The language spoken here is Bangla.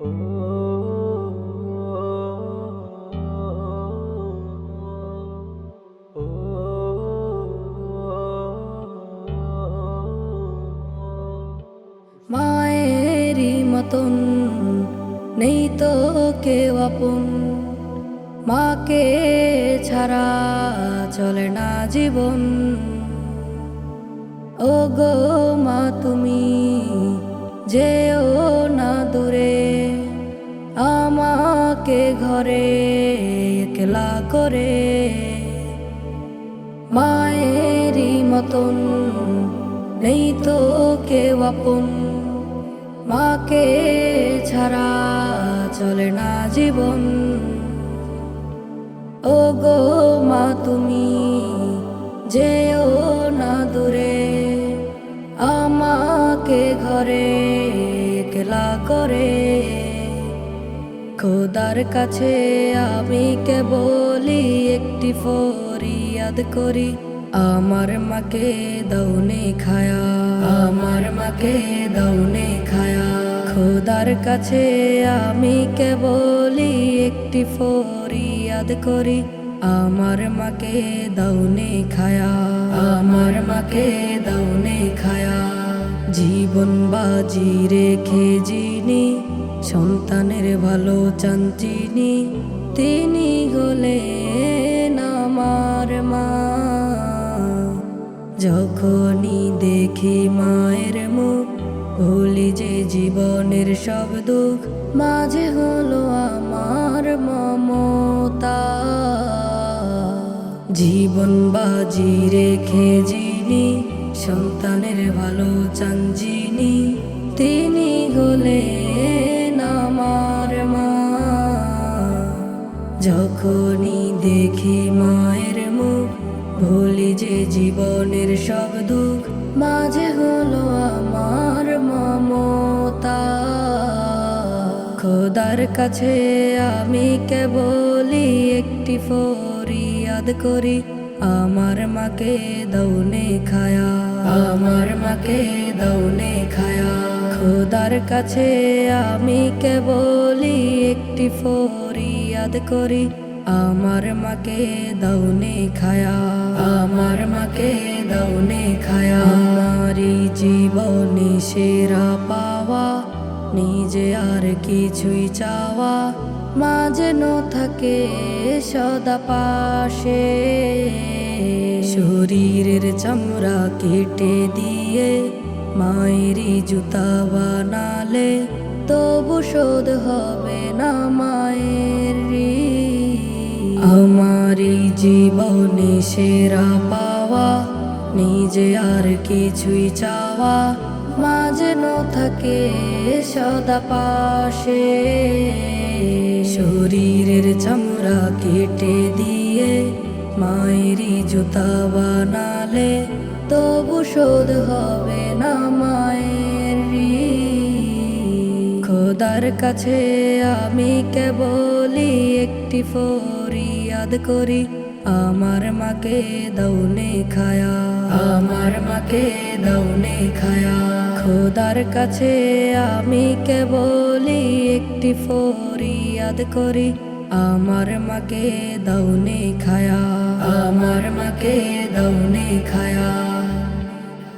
মায়েরই মতন নেই তো কেউ আপন। মাকে ছাড়া চলে না জীবন। ও গো মা, তুমি যেও না ঘরে একলা করে। মায়েরই মতন, নেই তো কেউ আপন। মাকে ছাড়া চলে না জীবন। ও গো মা, তুমি যেও না দূরে। আমাকে ঘরে একলা করে। খোদার কাছে আমি কে বলি একটি ফরিয়াদ করি। আমার মাকে দৌনে খায়া। আমার মাকে দৌনে খায়া। খোদার কাছে আমি কে বলি একটি ফরিয়াদ করি। আমার মাকে দৌনে খায়া। আমার মাকে দৌনে খায়া। জীবন বাজি রেখে যিনি সন্তানের ভালো চান চিনি তিনি হলেন আমার মা। যখনই দেখি মায়ের মুখ, ভুলি যে জীবনের সব দুঃখ, মাঝে হলো আমার মমতা। জীবন বাজি রেখে যিনি সন্তানের ভালো চান যিনি তিনি হলেন যখনই দেখি মায়ের মুখ, ভুলি যে জীবনের সব দুঃখ, মাঝে হলো আমার মমতা। খোদার কাছে আমি কেবলই একটি ফরিয়াদ করি, আমার মাকে দৌনে খায়া, আমার মাকে দৌনে খায়া। খোদার কাছে আমি কেবলই একটি ফরিয়াদ করি। আমার মাকে দৌনে খায়া। আমার মাকে দৌনে খায়া। আমারি জীবনে সেরা পাওয়া। নিজে আর কিছুই চাওয়া। মা যেন থাকে সদা পাশে। শরীরের চামড়া কেটে দিয়ে মায়েরই জুতা বানালে। তবু শোধ হবে না মায়ের। আমার এই জীবনে সেরা পাওয়া, নিজে আর কিছুই চাওয়া, মা যেন থাকে সদা পাশে শরীরের চামড়া কেটে দিয়ে মায়েরই জুতা বানালে তবু শোধ হবে না কাছে আমি কেবলই একটি ফরিয়াদ করি। আমার মাকে দৌনে খায়া। আমার মাকে দৌনে খায়া। খোদার কাছে আমি কেবলই একটি ফরিয়াদ করি। আমার মাকে দৌনে খায়া। আমার মাকে দৌনে খায়া।